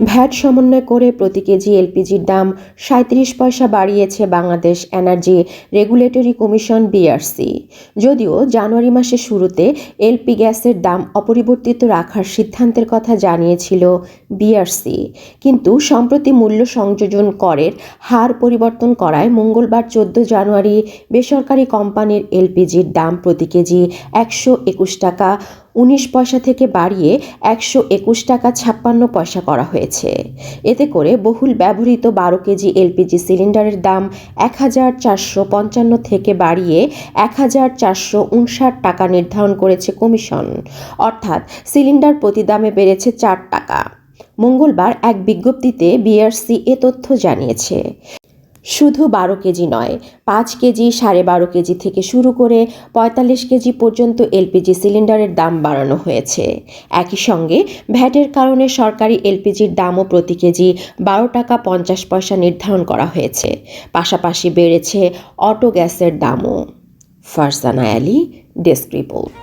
VAT সমন্বয় করে প্রতি কেজি এলপিজির দাম সাঁত্রিশ পয়সা বাড়িয়েছে Bangladesh energy regulatory commission BERC. যদিও জানুয়ারি মাসের শুরুতে এলপি গ্যাসের দাম অপরিবর্তিত রাখার সিদ্ধান্তের কথা জানিয়েছিল বিআরসি। কিন্তু সম্প্রতি মূল্য সংযোজন করের হার পরিবর্তন করায় মঙ্গলবার চোদ্দ জানুয়ারি বেসরকারি কোম্পানির এলপিজির দাম প্রতি কেজি একশো একুশ টাকা উনিশ পয়সা থেকে বাড়িয়ে একশো একুশ টাকা ছাপ্পান্ন পয়সা করা হয়েছে। এতে করে বহুল ব্যবহৃত বারো কেজি এলপিজি সিলিন্ডারের দাম এক হাজার চারশো পঞ্চান্ন থেকে বাড়িয়ে এক হাজার চারশো উনষাট টাকা নির্ধারণ করেছে কমিশন। অর্থাৎ সিলিন্ডার প্রতি দামে বেড়েছে চার টাকা। মঙ্গলবার এক বিজ্ঞপ্তিতে বিআরসি এ তথ্য জানিয়েছে। শুধু বারো কেজি নয়, পাঁচ কেজি সাড়ে বারো কেজি থেকে শুরু করে পঁয়তাল্লিশ কেজি পর্যন্ত এলপিজি সিলিন্ডারের দাম বাড়ানো হয়েছে। একই সঙ্গে ভ্যাটের কারণে সরকারি এলপিজির দামও প্রতি কেজি বারো টাকা পঞ্চাশ পয়সা নির্ধারণ করা হয়েছে, পাশাপাশি বেড়েছে অটো গ্যাসের দামও। Farsana Ali, desk report.